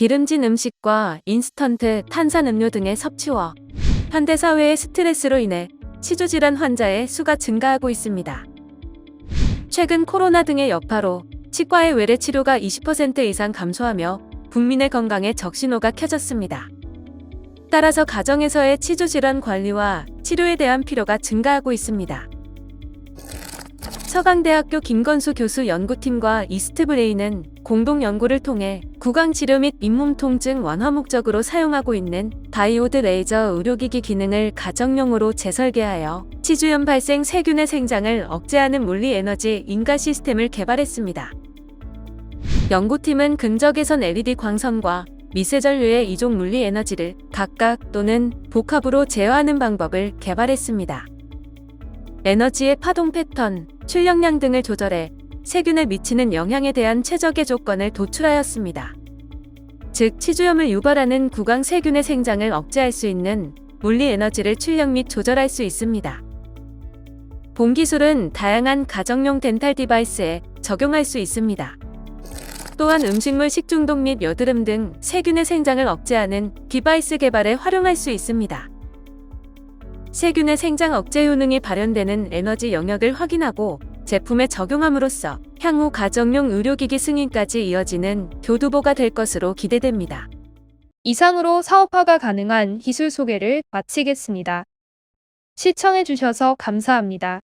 기름진 음식과 인스턴트, 탄산음료 등의 섭취와 현대사회의 스트레스로 인해 치주질환 환자의 수가 증가하고 있습니다. 최근 코로나 등의 여파로 치과의 외래 치료가 20% 이상 감소하며 국민의 건강에 적신호가 켜졌습니다. 따라서 가정에서의 치주질환 관리와 치료에 대한 필요가 증가하고 있습니다. 서강대학교 김건수 교수 연구팀과 이스트브레인은 공동 연구를 통해 구강 치료 및 잇몸 통증 완화 목적으로 사용하고 있는 다이오드 레이저 의료기기 기능을 가정용으로 재설계하여 치주염 발생 세균의 생장을 억제하는 물리 에너지 인가 시스템을 개발했습니다. 연구팀은 근적외선 LED 광선과 미세전류의 이종 물리 에너지를 각각 또는 복합으로 제어하는 방법을 개발했습니다. 에너지의 파동 패턴, 출력량 등을 조절해 세균에 미치는 영향에 대한 최적의 조건을 도출하였습니다. 즉, 치주염을 유발하는 구강 세균의 생장을 억제할 수 있는 물리 에너지를 출력 및 조절할 수 있습니다. 본 기술은 다양한 가정용 덴탈 디바이스에 적용할 수 있습니다. 또한 음식물 식중독 및 여드름 등 세균의 생장을 억제하는 디바이스 개발에 활용할 수 있습니다. 세균의 생장 억제 효능이 발현되는 에너지 영역을 확인하고 제품에 적용함으로써 향후 가정용 의료기기 승인까지 이어지는 교두보가 될 것으로 기대됩니다. 이상으로 사업화가 가능한 기술 소개를 마치겠습니다. 시청해주셔서 감사합니다.